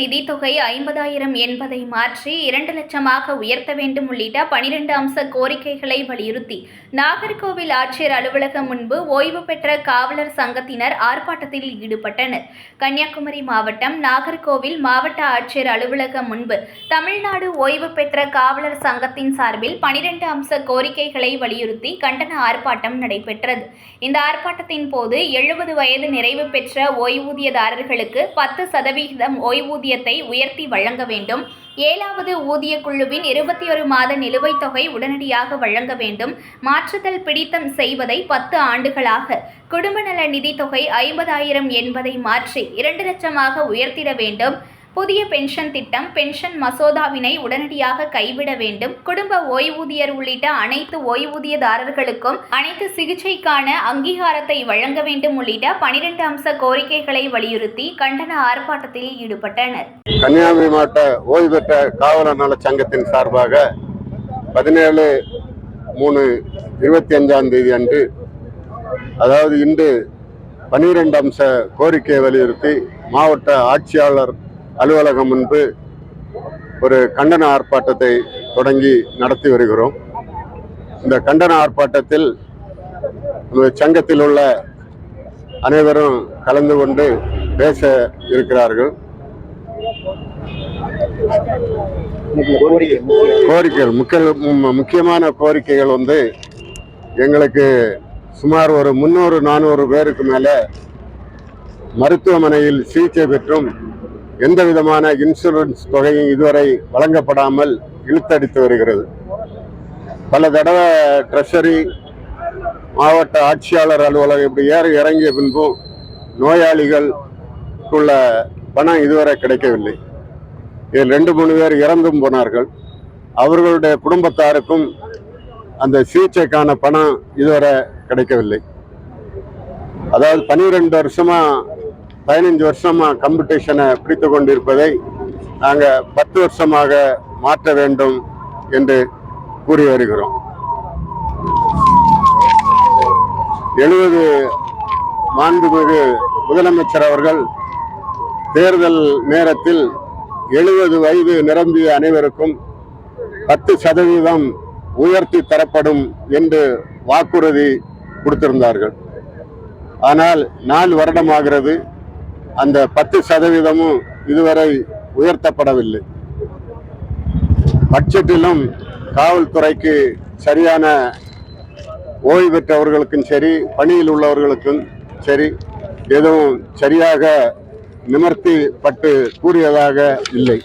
தொகை ஐம்பதாயிரம் என்பதை மாற்றி இரண்டு லட்சமாக உயர்த்த வேண்டும் உள்ளிட்ட பனிரெண்டு அம்ச கோரிக்கைகளை வலியுறுத்தி நாகர்கோவில் ஆட்சியர் அலுவலகம் முன்பு ஓய்வு பெற்ற காவலர் சங்கத்தினர் ஆர்ப்பாட்டத்தில் ஈடுபட்டனர். கன்னியாகுமரி மாவட்டம் நாகர்கோவில் மாவட்ட ஆட்சியர் அலுவலகம் முன்பு தமிழ்நாடு ஓய்வு பெற்ற காவலர் சங்கத்தின் சார்பில் பனிரெண்டு அம்ச கோரிக்கைகளை வலியுறுத்தி கண்டன ஆர்ப்பாட்டம் நடைபெற்றது. இந்த ஆர்ப்பாட்டத்தின் போது எழுபது வயது நிறைவு பெற்ற ஓய்வூதியதாரர்களுக்கு பத்து சதவிகிதம் ஊதியத்தை உயர்த்தி வழங்க வேண்டும். ஏழாவது ஊதிய குழுவின் இருபத்தி ஒரு மாத நிலுவைத் தொகை உடனடியாக வழங்க வேண்டும். மாற்றுதல் பிடித்தம் செய்வதை பத்து ஆண்டுகளாக குடும்ப நல நிதி தொகை ஐம்பதாயிரம் என்பதை மாற்றி இரண்டு லட்சமாக உயர்த்திட வேண்டும். புதிய பென்ஷன் திட்டம் பென்ஷன் மசோதாவினை உடனடியாக கைவிட வேண்டும். குடும்ப ஓய்வூதியர் உள்ளிட்ட அனைத்து ஓய்வூதியதாரர்களுக்கும் அனைத்து சிகிச்சைக்கான அங்கீகாரத்தை வழங்க வேண்டும் உள்ளிட்ட பனிரெண்டு அம்ச கோரிக்கைகளை வலியுறுத்தி கண்டன ஆர்ப்பாட்டத்தில் ஈடுபட்டனர். கன்னியாகுமரி மாவட்ட ஓய்வு பெற்ற காவலர் நல சங்கத்தின் சார்பாக பதினேழு மூணு இருபத்தி அஞ்சாம் தேதி அன்று அதாவது இன்று பனிரெண்டு அம்ச கோரிக்கையை வலியுறுத்தி மாவட்ட ஆட்சியாளர் அலுவலகம் முன்பு ஒரு கண்டன ஆர்ப்பாட்டத்தை தொடங்கி நடத்தி வருகிறோம். இந்த கண்டன ஆர்ப்பாட்டத்தில் நமது சங்கத்தில் உள்ள அனைவரும் கலந்து கொண்டு பேச இருக்கிறார்கள். கோரிக்கைகள் முக்கிய மு- முக்கியமான கோரிக்கைகள் வந்து எங்களுக்கு சுமார் ஒரு முந்நூறு நானூறு பேருக்கு மேலே மருத்துவமனையில் சிகிச்சை பெற்றும் எந்த விதமான இன்சூரன்ஸ் தொகையும் இதுவரை வழங்கப்படாமல் இழுத்தடித்து வருகிறது. பல தடவை ட்ரெஷரி மாவட்ட ஆட்சியாளர் அலுவலகம் இப்படி ஏறி இறங்கிய பின்பும் நோயாளிகளுக்குள்ள பணம் இதுவரை கிடைக்கவில்லை. இதில் ரெண்டு மூணு பேர் இறந்தும் போனார்கள். அவர்களுடைய குடும்பத்தாருக்கும் அந்த சிகிச்சைக்கான பணம் இதுவரை கிடைக்கவில்லை. அதாவது பன்னிரெண்டு வருஷமாக பதினஞ்சு வருஷமாக கம்படிஷனை பிடித்து கொண்டிருப்பதை நாங்கள் பத்து வருஷமாக மாற்ற வேண்டும் என்று கூறி வருகிறோம். எழுபது மாண்புமிகு முதலமைச்சர் அவர்கள் தேர்தல் நேரத்தில் எழுபது வயது நிரம்பிய அனைவருக்கும் பத்து சதவீதம் உயர்த்தி தரப்படும் என்று வாக்குறுதி கொடுத்திருந்தார்கள். ஆனால் நாலு வருடமாகிறது. அந்த பத்து சதவீதமும் இதுவரை உயர்த்தப்படவில்லை. பட்ஜெட்டிலும் காவல்துறைக்கு சரியான ஓய்வு பெற்றவர்களுக்கும் சரி பணியில் உள்ளவர்களுக்கும் சரி எதுவும் சரியாக நிமர்த்தி பட்டு கூறியதாக இல்லை.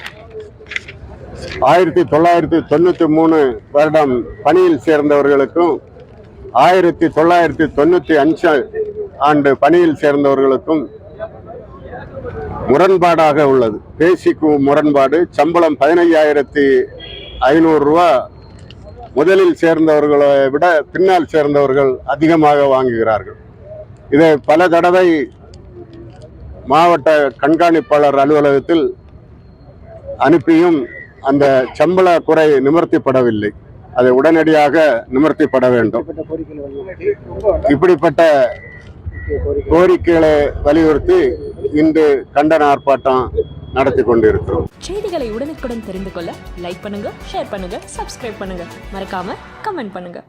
ஆயிரத்தி தொள்ளாயிரத்தி தொண்ணூற்றி மூணு வருடம் பணியில் சேர்ந்தவர்களுக்கும் ஆயிரத்தி தொள்ளாயிரத்தி தொண்ணூற்றி அஞ்சு ஆண்டு பணியில் சேர்ந்தவர்களுக்கும் முரண்பாடாக உள்ளது. பேசிக்கு முரண்பாடு. சம்பளம் பதினைஞ்சாயிரத்தி ஐநூறு ரூபா. முதலில் சேர்ந்தவர்களை விட பின்னால் சேர்ந்தவர்கள் அதிகமாக வாங்குகிறார்கள். இதை பல தடவை மாவட்ட கண்காணிப்பாளர் அலுவலகத்தில் அனுப்பியும் அந்த சம்பள குறை நிவர்த்திப்படவில்லை. அதை உடனடியாக நிவர்த்திப்பட வேண்டும். இப்படிப்பட்ட கோரிக்கைகளை வலியுறுத்தி இன்று கண்டன ஆர்ப்பாட்டம் நடத்தி கொண்டிருக்கிறோம். செய்திகளை உடனுக்குடன் தெரிந்து கொள்ள லைக் பண்ணுங்க ஷேர் பண்ணுங்க சப்ஸ்கிரைப் பண்ணுங்க. மறக்காம கமெண்ட் பண்ணுங்க.